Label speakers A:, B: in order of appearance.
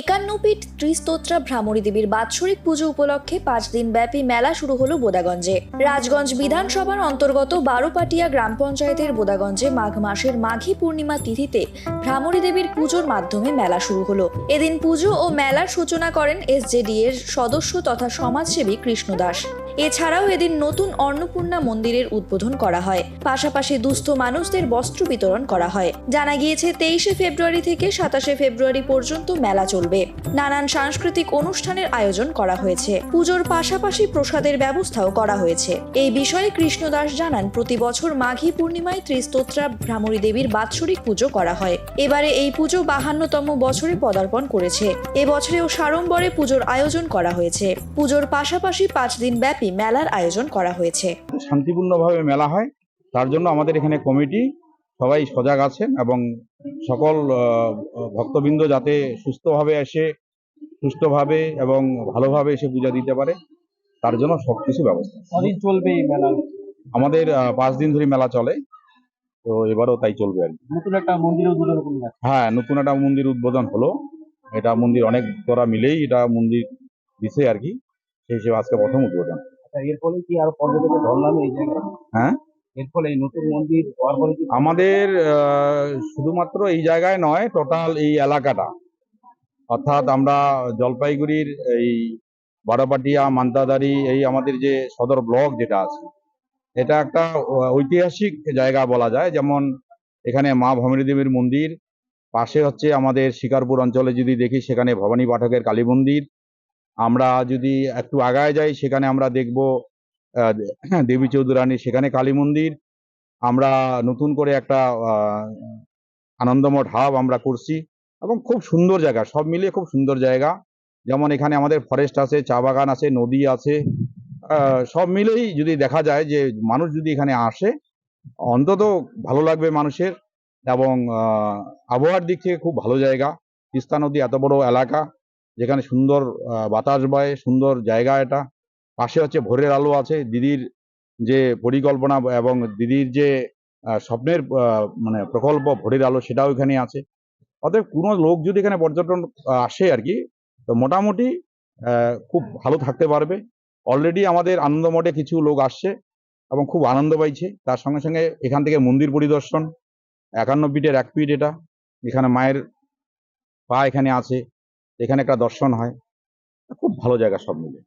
A: একান্নপীঠ ত্রিস্তোত্রা ভ্রামরী দেবীর বাৎসরিক পুজো উপলক্ষে পাঁচ দিন ব্যাপী মেলা শুরু হলো বোদাগঞ্জে। রাজগঞ্জ বিধানসভার অন্তর্গত বারোপাটিয়া গ্রাম পঞ্চায়েতের বোদাগঞ্জে মাঘ মাসের মাঘী পূর্ণিমা তিথিতে ভ্রামরী দেবীর পুজোর মাধ্যমে মেলা শুরু হলো। এদিন পুজো ও মেলার সূচনা করেন এসজেডি এর সদস্য তথা সমাজসেবী কৃষ্ণ দাস এছাড়াও এদিন নতুন অন্নপূর্ণা মন্দিরের উদ্বোধন করা হয়। পাশাপাশি দুস্থ মানুষদের বস্ত্র বিতরণ করা হয়। জানা গিয়েছে, তেইশে ফেব্রুয়ারি থেকে সাতাশে ফেব্রুয়ারি পর্যন্ত মেলা চলবে। নানান সাংস্কৃতিক অনুষ্ঠানের আয়োজন করা হয়েছে। পুজোর পাশাপাশি প্রসাদের ব্যবস্থাও করা হয়েছে। এই বিষয়ে কৃষ্ণ দাস জানান, প্রতি বছর মাঘী পূর্ণিমায় ত্রিস্তোত্রা ভ্রামরী দেবীর বাৎসরিক পুজো করা হয়। এবারে এই পুজো বাহান্নতম বছরে পদার্পণ করেছে। এবছরেও সাড়ম্বরে পুজোর আয়োজন করা হয়েছে। পুজোর পাশাপাশি পাঁচ দিন ব্যাপী মেলার আয়োজন করা হয়েছে।
B: শান্তিপূর্ণভাবে মেলা হয়। তার জন্য আমাদের এখানে কমিটি সবাই সজাগ আছেন এবং সকল আহ, ভক্তবৃন্দ যাতে সুস্থভাবে এসে সুস্থভাবে এবং ভালোভাবে এসে পূজা দিতে পারে তার জন্য সব কিছু ব্যবস্থা।
C: কদিন চলবে এই মেলা?
B: আমাদের পাঁচ দিন ধরে মেলা চলে তো এবারও তাই চলবে আর কি।
C: নতুন একটা মন্দির উদ্বোধন
B: হ্যাঁ নতুন একটা মন্দির উদ্বোধন হলো। এটা মন্দির অনেক তোরা মিলেই এটা মন্দির দিছে আর কি। সেই হিসেবে আজকে প্রথম উদ্বোধন।
C: এর ফলে কি আরও পর্যটকের ঢল নামে এই জায়গায়
B: হ্যাঁ?
C: এর ফলে এই নতুন মন্দির হওয়ার পরে কি?
B: আমাদের আহ, শুধুমাত্র এই জায়গায় নয় টোটাল এই এলাকাটা। অর্থাৎ আমরা জলপাইগুড়ির এই বারোপাটিয়া মান্তাদারি এই আমাদের যে সদর ব্লক যেটা আছে এটা একটা ঐতিহাসিক জায়গা বলা যায়। যেমন এখানে মা ভবানী দেবীর মন্দির পাশে হচ্ছে আমাদের শিকারপুর অঞ্চলে যদি দেখি সেখানে ভবানী পাঠকের কালী মন্দির আমরা যদি একটু আগায় যাই, সেখানে আমরা দেখব দেবী চৌধুরানী, সেখানে কালী মন্দির। আমরা নতুন করে একটা আনন্দমঠ হাব আমরা করছি এবং খুব সুন্দর জায়গা, সব মিলিয়ে খুব সুন্দর জায়গা। যেমন এখানে আমাদের ফরেস্ট আছে, চা বাগান আছে, নদী আছে সব মিলেই যদি দেখা যায় যে মানুষ যদি এখানে আসে, অন্তত ভালো লাগবে মানুষের এবং আবহাওয়ার দিক থেকে খুব ভালো জায়গা। তিস্তা নদী এত বড় এলাকা যেখানে সুন্দর বাতাস বয়, সুন্দর জায়গা এটা। পাশে হচ্ছে ভোরের আলো আছে। দিদির যে পরিকল্পনা এবং দিদির যে স্বপ্নের মানে প্রকল্প ভোরের আলো সেটাও এখানে আছে। অতএব কোনো লোক যদি এখানে পর্যটন আসে আর কি, তো মোটামুটি খুব ভালো থাকতে পারবে। অলরেডি আমাদের আনন্দমঠে কিছু লোক আসছে এবং খুব আনন্দ পাইছে। তার সঙ্গে সঙ্গে এখান থেকে মন্দির পরিদর্শন। একান্ন পিঠের এক পিঠ এটা। এখানে মায়ের পা এখানে আছে। এখানে একটা দর্শন হয়। খুব ভালো জায়গা সব মিলে।